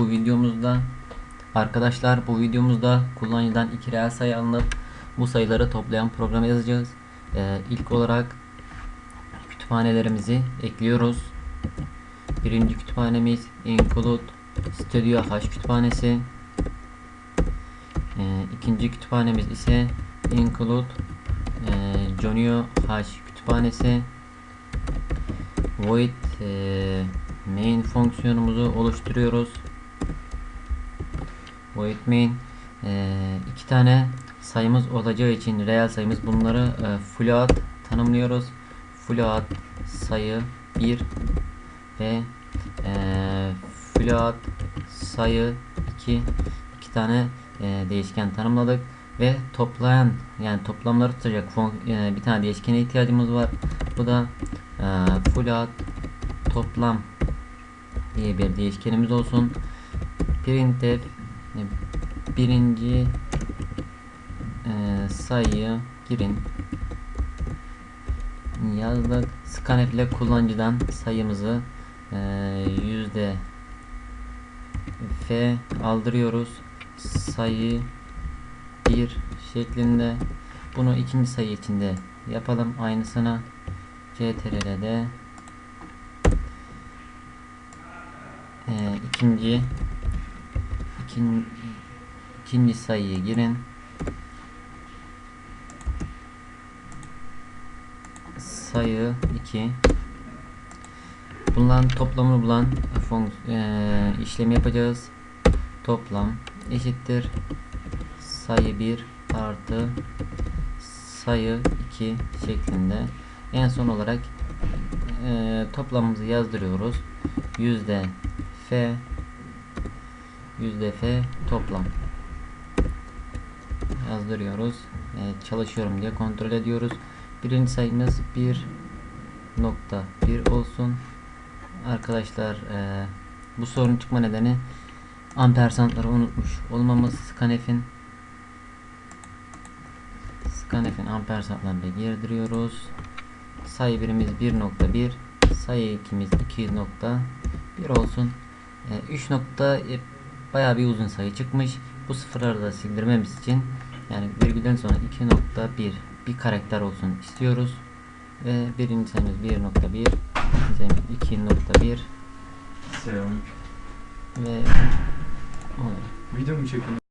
Bu videomuzda arkadaşlar bu videomuzda kullanıcıdan iki reel sayı alınıp bu sayıları toplayan program yazacağız. Ee, ilk olarak kütüphanelerimizi ekliyoruz. Birinci kütüphanemiz include studio h kütüphanesi. Ee, ikinci kütüphanemiz ise include e, Jonio h kütüphanesi. Void e, main fonksiyonumuzu oluşturuyoruz. Main e, iki tane sayımız olacağı için reel sayımız bunları e, float tanımlıyoruz. Float sayı 1 ve e, float sayı 2 iki tane e, değişken tanımladık ve toplayan yani toplamları tutacak fon- e, bir tane değişkene ihtiyacımız var. Bu da e, float toplam diye bir değişkenimiz olsun. Printf birinci e, sayıyı girin yazdık. Scanf ile kullanıcıdan sayımızı e, yüzde f aldırıyoruz. Sayı 1 şeklinde. Bunu ikinci sayı içinde yapalım. Aynısını CTRL'de e, ikinci ikin, ikinci sayıyı girin. Sayı 2 Bunların toplamını bulan e, işlemi yapacağız. Toplam eşittir sayı 1 artı sayı 2 şeklinde. En son olarak e, toplamımızı yazdırıyoruz. Yüzde f yüzde f toplam yazdırıyoruz. E, çalışıyorum diye kontrol ediyoruz. Birinci sayımız 1.1 olsun. Arkadaşlar e, bu sorun çıkma nedeni ampersandları unutmuş olmamız scanf'in scanf'in ampersandlarını girdiriyoruz. Sayı birimiz 1.1 sayı ikimiz 2.1 olsun. 3 nokta e, bayağı bir uzun sayı çıkmış. Bu sıfırları da sildirmemiz için yani virgülden sonra 2.1 bir karakter olsun istiyoruz. Ve birinci sayımız 1.1 ikinci sayımız 2.1 Selam. ve Video mu çekiyorsun?